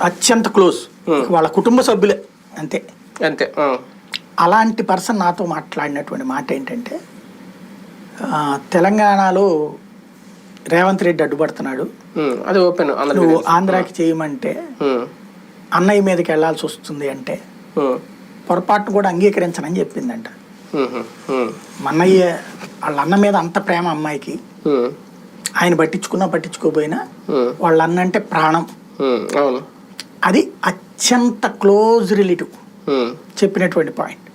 అత్యంత క్లోజ్. వాళ్ళ కుటుంబ సభ్యులే. అంతే. అంతే. అలాంటి పర్సన్ నాతో మాట్లాడినటువంటి మాట ఏంటంటే తెలంగాణలో రేవంత్ రెడ్డి అడ్డుపడుతున్నాడు. ఉమ్, అది ఓపెన్ నువ్వు. ఆంధ్రాకి చేయమంటే ఉమ్, అన్నయ్య మీదకి వెళ్ళాల్సి వస్తుంది అంటే పొరపాటును కూడా అంగీకరించనని చెప్పిందంట. అన్నయ్య వాళ్ళ అన్న మీద అంత ప్రేమ అమ్మాయికి ఆయన పట్టించుకున్నా పట్టించుకోపోయినా వాళ్ళ అన్న అంటే ప్రాణం. అది అత్యంత క్లోజ్ రిలేటివ్ చెప్పినటువంటి పాయింట్.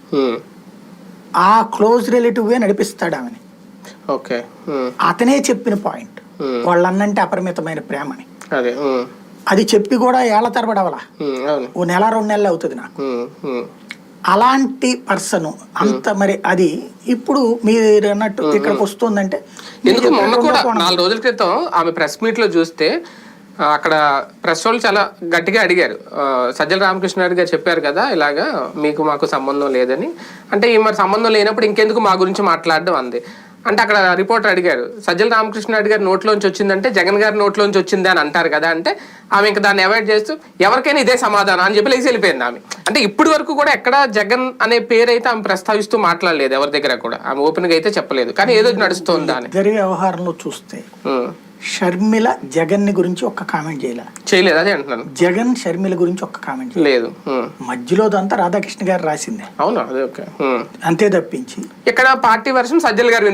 ఆ క్లోజ్ రిలేటివ్వే నడిపిస్తాడు ఆమెని. ఓకే. అతనే చెప్పిన పాయింట్. ఉమ్, వాళ్ళ అన్నంటే అపరిమితమైన ప్రేమని. అదే. అది చెప్పి కూడా ఏళ్ళ తరబడి అవలా ఓ నెల రెండు నెలలు అవుతుంది నాకు. అలాంటి పర్సన్ అంత మరి అది ఇప్పుడు మీరు అన్నట్టు ఇక్కడికి వస్తుందంటే. నాలుగు రోజుల క్రితం ఆమె ప్రెస్ మీట్లో చూస్తే అక్కడ ప్రెస్ వాళ్ళు చాలా గట్టిగా అడిగారు. సజ్జల రామకృష్ణారెడ్డి గారు చెప్పారు కదా ఇలాగా మీకు మాకు సంబంధం లేదని. అంటే ఈ మరి సంబంధం లేనప్పుడు ఇంకెందుకు మా గురించి మాట్లాడడం అంది. అంటే అక్కడ రిపోర్టర్ అడిగారు సజ్జల రామకృష్ణారెడ్డి గారి నోట్లోంచి వచ్చిందంటే జగన్ గారి నోట్లోంచి వచ్చింది అని అంటారు కదా అంటే ఆమె ఇంకా దాన్ని అవాయిడ్ చేస్తూ ఎవరికైనా ఇదే సమాధానం అని చెప్పి లేచి వెళ్ళిపోయింది ఆమె. అంటే ఇప్పటి వరకు కూడా ఎక్కడ జగన్ అనే పేరు అయితే ఆమె ప్రస్తావిస్తూ మాట్లాడలేదు ఎవరి దగ్గర కూడా. ఆమె ఓపెన్గా అయితే చెప్పలేదు కానీ ఏదో నడుస్తోంది అని ఇద్దరి వ్యవహారంలో చూస్తే. షర్మిల జగన్ని గురించి ఒక్క కామెంట్ చేయలే. చేయలేదు అదే అంటున్నాను. జగన్ షర్మిల గురించి ఒక్క కామెంట్ లేదు. మధ్యలో అంతా రాధాకృష్ణ గారు రాసిందే. అవునా? అదే ఓకే. అంతే తప్పించి. ఇక్కడ పార్టీ వర్షన్ సజ్జల్ గారు